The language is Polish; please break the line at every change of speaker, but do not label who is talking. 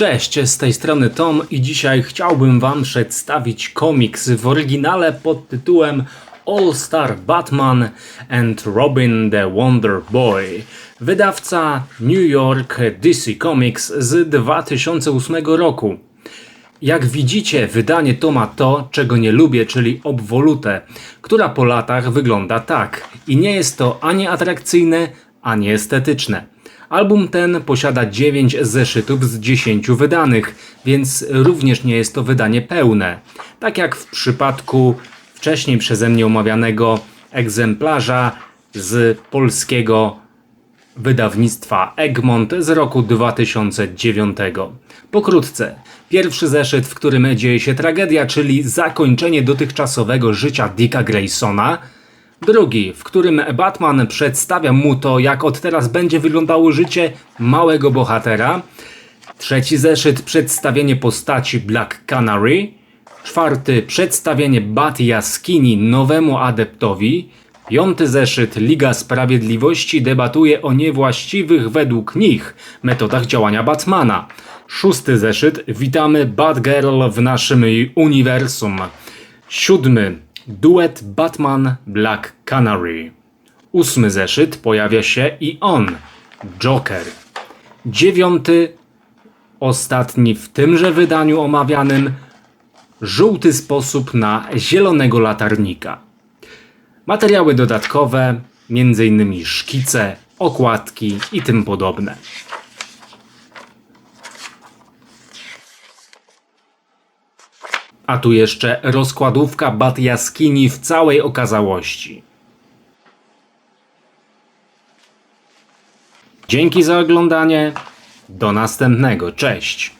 Cześć, z tej strony Tom i dzisiaj chciałbym Wam przedstawić komiks w oryginale pod tytułem All Star Batman and Robin the Wonder Boy. Wydawca New York DC Comics z 2008 roku. Jak widzicie, wydanie to ma to, czego nie lubię, czyli obwolutę, która po latach wygląda tak. I nie jest to ani atrakcyjne, ani estetyczne. Album ten posiada 9 zeszytów z 10 wydanych, więc również nie jest to wydanie pełne. Tak jak w przypadku wcześniej przeze mnie omawianego egzemplarza z polskiego wydawnictwa Egmont z roku 2009. Pokrótce, pierwszy zeszyt, w którym dzieje się tragedia, czyli zakończenie dotychczasowego życia Dicka Graysona. Drugi, w którym Batman przedstawia mu to, jak od teraz będzie wyglądało życie małego bohatera. Trzeci zeszyt, przedstawienie postaci Black Canary. Czwarty, przedstawienie Bat Jaskini nowemu adeptowi. Piąty zeszyt, Liga Sprawiedliwości debatuje o niewłaściwych według nich metodach działania Batmana. Szósty zeszyt, witamy Batgirl w naszym uniwersum. Siódmy, duet Batman Black Canary. Ósmy zeszyt, pojawia się i on, Joker. Dziewiąty, ostatni w tymże wydaniu omawianym, żółty sposób na zielonego latarnika. Materiały dodatkowe, m.in. szkice, okładki i tym podobne. A tu jeszcze rozkładówka Bat Jaskini w całej okazałości. Dzięki za oglądanie. Do następnego. Cześć.